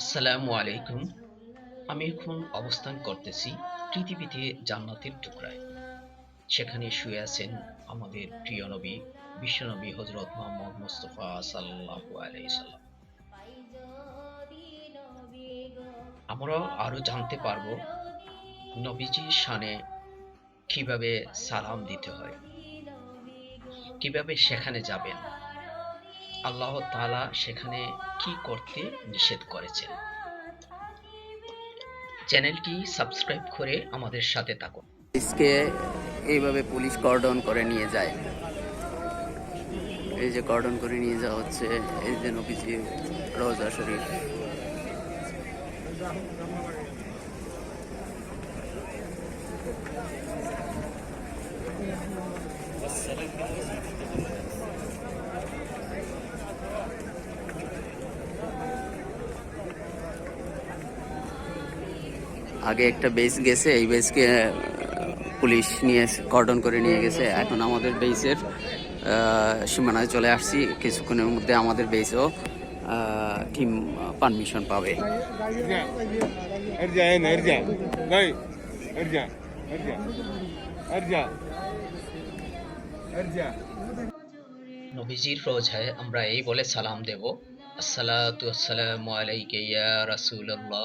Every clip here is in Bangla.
আসসালামু আলাইকুম। আমি এখন অবস্থান করতেছি পৃথিবীতে জান্নাতের টুকরায়। সেখানে শুয়ে আছেন আমাদের প্রিয় নবী বিশ্বনবী হজরত মোহাম্মদ মুস্তফা সাল্লাল্লাহু আলাইহি সাল্লাম। আমরা আরও জানতে পারব নবীজির শানে কীভাবে সালাম দিতে হয়, কীভাবে সেখানে যাবেন। আল্লাহ তাআলা সেখানে কি করতে নিষেধ করেছেন? চ্যানেলটি সাবস্ক্রাইব করে আমাদের সাথে থাকুন। পুলিশকে এইভাবে পুলিশ কর্ডন করে নিয়ে যায়। এই যে কর্ডন করে নিয়ে যাওয়া হচ্ছে, এই যে নবীজি রোজা শরীফ। আগে একটা বেস গেছে এই বেসকে পুলিশ নিয়ে কর্ডন করে নিয়ে গেছে। এখন আমাদের বেসের সীমানায় চলে আসছি। কিছুক্ষণের মধ্যে আমাদের বেসও টিম পারমিশন পাবে। নবীজির রোজায় আমরা এই বলে সালাম দেব। আসসালাতু আসসালামু আলাইকে ইয়া রাসূলুল্লাহ।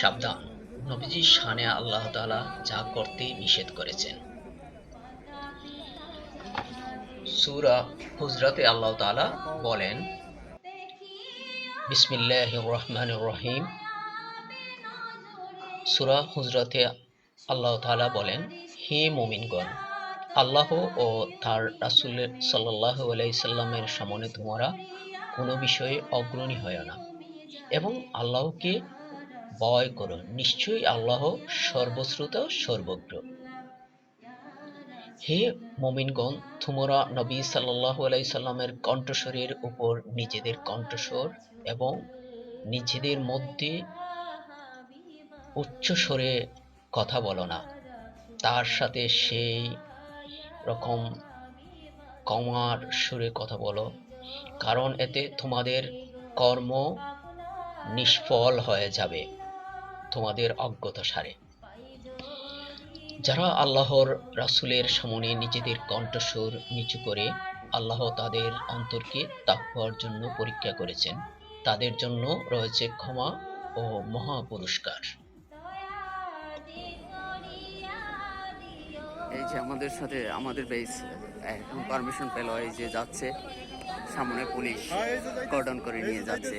সাবধান। নবীজির শানে আল্লাহ তাআলা যা করতে নিষেধ করেছেন। সূরা হুজরাতে আল্লাহ তাআলা বলেন, বিসমিল্লাহির রহমানির রহিম। সূরা হুজরাতে আল্লাহ তাআলা বলেন, হে মুমিনগণ, আল্লাহ ও তার রাসূল সাল্লাল্লাহু আলাইহি সাল্লামের সামনে তোমরা কোনো বিষয়ে অগ্রণী হয় না। এবং আল্লাহকে ভয় করো, নিশ্চয়ই আল্লাহ সর্বশ্রোতা সর্বজ্ঞ। হে মমিনগণ, তোমরা নবী সাল্লাল্লাহু আলাইহি সাল্লামের কণ্ঠস্বরের উপর নিজেদের কণ্ঠস্বর এবং নিজেদের মধ্যে উচ্চ স্বরে কথা বলো না। তার সাথে সেই রকম কমার সুরে কথা বলো, কারণ এতে তোমাদের কর্ম নিষ্ফল হয়ে যাবে। তোমাদের অজ্ঞতা সারে। যারা আল্লাহর রাসুলের সামনে নিজেদের কণ্ঠস্বর নিচু করে আল্লাহ তাদের অন্তরকে তাকওয়ার জন্য পরীক্ষা করেছেন, তাদের জন্য রয়েছে ক্ষমা ও মহা পুরস্কার এই যে আমাদের সাথে আমাদের বেস এখন পারমিশন পেল এই যে যাচ্ছে সামনে পুলিশ কর্ডন করে নিয়ে যাচ্ছে।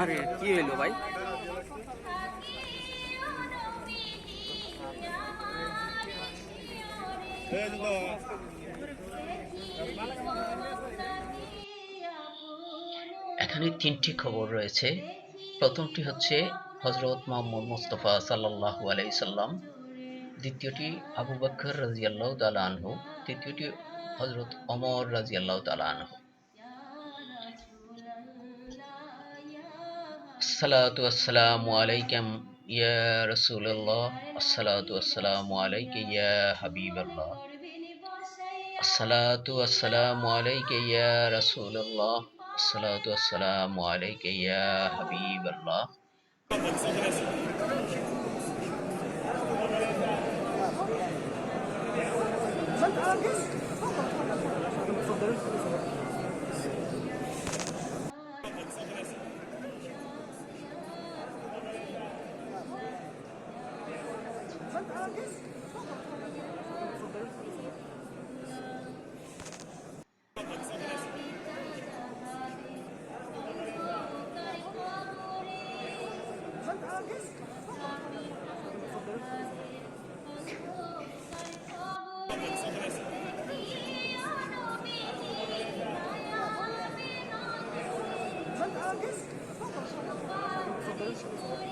আরে কি লাগে এই এখানে তিনটি খবর রয়েছে। প্রথমটি হচ্ছে হজরত মোহাম্মদ মুস্তফা সাল্লাল্লাহু আলাইহি সাল্লাম, দ্বিতীয়টি আবু বকর রাজিয়াল্লাহু তাআলা আনহু, তৃতীয়টি হজরত ওমর রাজিয়াল্লাহু তাআলা আনহু। আসসালাতু আসসালামু আলাইকুম ইয়া রাসূলুল্লাহ, আসসালাতু الصلاة والسلام عليك يا رسول الله الصلاة والسلام عليك يا حبيب الله Thank you. করিয়া তোরা